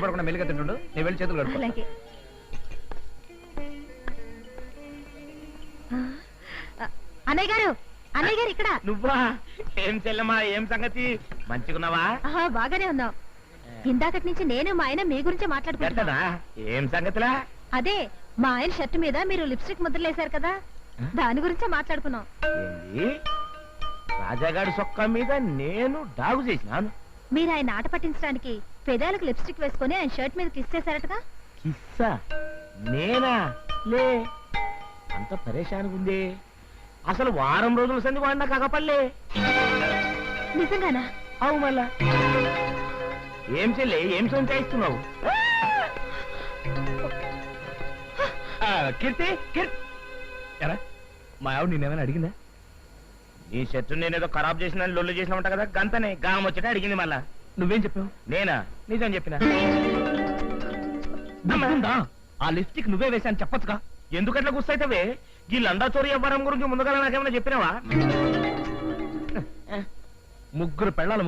కంగారు పడకుండా మెల్లిగా తింటుండు. నేను వెళ్ళి చేతులు అలాగే. ఆ, అన్నయ్య గారు అన్నయ్య గారు ఇక్కడ. నువ్వా? ఏం చెల్లెమ్మా ఏం సంగతి? మంచిగున్నావా? ఆహా బాగానే ఉన్నాం. ఇందాకటి నుంచి నేను మా ఆయన మీ గురించి మాట్లాడుకుంటున్నా. ఏం సంగతిలా? అదే మా ఆయన షర్ట్ మీద మీరు లిప్స్టిక్ ముద్రలు వేశారు కదా దాని గురించే మాట్లాడుకున్నాం. ఏంది? రాజాగాడి సొక్క మీద నేను డాగు చేసినాను. మీరు ఆయన ఆట పట్టించడానికి పెదాలకు లిప్స్టిక్ వేసుకొని ఆయన షర్ట్ మీద కిస్ చేశారటగా? కిస్సా? నేనా? లే అంత పరేషానికి ఉంది. అసలు వారం రోజుల సంది వాడినా కాకపల్లే. నిజంగానా? అవు మళ్ళా. ఏం చెల్లె ఏం సొంచాయిస్తున్నావు? కీర్తి కీర్తి. ఎరా మా ఆవిడ నేనేమైనా అడిగిందా? నీ షర్టు నేనేదో ఖరాబ్ చేసిన లొల్లు చేసిన ఉంటా కదా గంతనే. గాం వచ్చేట అడిగింది మళ్ళా. నువ్వేం చెప్పావు? నేనా? నిజం చెప్పిన? దమ్ముందా? ఆ లిప్స్టిక్ నువ్వే వేశాను చెప్పొచ్చుగా. ఎందుకట్లా గుస్తైతవే ఈ లండా చోరీ వ్యవహారం గురించి ముందుగా నాకేమైనా చెప్పినావా? ముగ్గురు పెళ్ళాలు